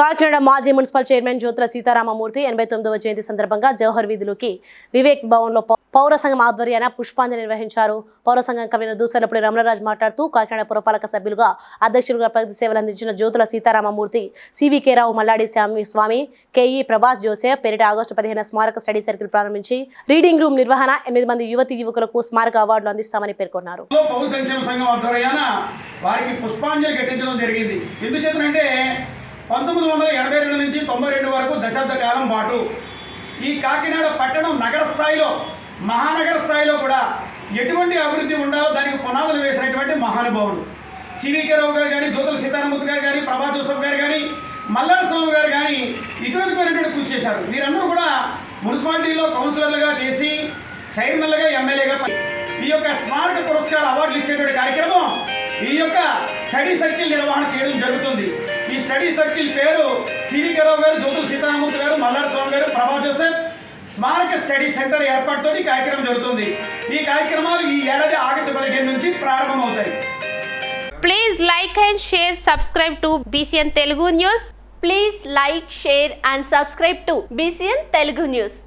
కాకినాడ మాజీ municipal chairman Jyothula Sitarama Murthy ఎనభై తొమ్మిదవ జయంతి సందర్భంగా జవహర్ వీధిలోకి వివేక్ భవన్లో పౌర సంఘం ఆధ్వర్యాన పుష్పాంజలి నిర్వహించారు. పౌర సంఘం కవిన దూసరపూడి రమణరాజ్ మాట్లాడుతూ కాకినాడ పురపాలక సభ్యులుగా అధ్యక్షులుగా ప్రగతి సేవలు అందించిన Jyothula Seetharamamurthy CVK Rao Malladi Swamy Swamy KE Prabhas Joseph Perita August పదిహేను స్మారక స్టడీ సర్కిల్ ప్రారంభించి రీడింగ్ రూమ్ నిర్వహణ ఎనిమిది మంది యువతి యువకులకు స్మారక అవార్డులు అందిస్తామని పేర్కొన్నారు. వారికి పుష్పాంజలి ఘటించడం జరిగింది. ఎందుచేతంటే పంతొమ్మిది వందల ఎనభై రెండు నుంచి తొంభై రెండు వరకు దశాబ్ద కాలం పాటు ఈ కాకినాడ పట్టణం నగర స్థాయిలో మహానగర స్థాయిలో కూడా ఎటువంటి అభివృద్ధి ఉండాలో దానికి పునాదులు వేసినటువంటి మహానుభావులు సివికే రావు గారు కానీ జ్యోతుల సీతారామూర్తి గారు కానీ ప్రభా జోసఫ్ గారు కానీ మల్లాడ స్వామి గారు కానీ ఇతరులపైనటువంటి కృషి చేశారు. వీరందరూ కూడా మున్సిపాలిటీలో కౌన్సిలర్లుగా చేసి చైర్మన్లుగా ఎమ్మెల్యేగా పని- ఈ యొక్క స్మారక పురస్కార అవార్డులు ఇచ్చేటువంటి కార్యక్రమం ఈ యొక్క స్టడీ సర్కిల్ నిర్వహణ చేయడం జరుగుతుంది. ఈ స్టడీ సర్కిల్ పేరు సివికరావు గారు జ్యోతుల సీతారామూర్తి గారు మల్లాడ స్వామి గారు ప్రభా జోసెఫ్ స్మారక స్టడీ సెంటర్ ఏర్పాటుతో ఈ కార్యక్రమం జరుగుతుంది. ఈ కార్యక్రమాలు ఈ ఏడాది ఆగస్టు పదిహేను నుంచి ప్రారంభమవుతాయి. Please like and share subscribe to BCN Telugu news please like share and subscribe to BCN Telugu news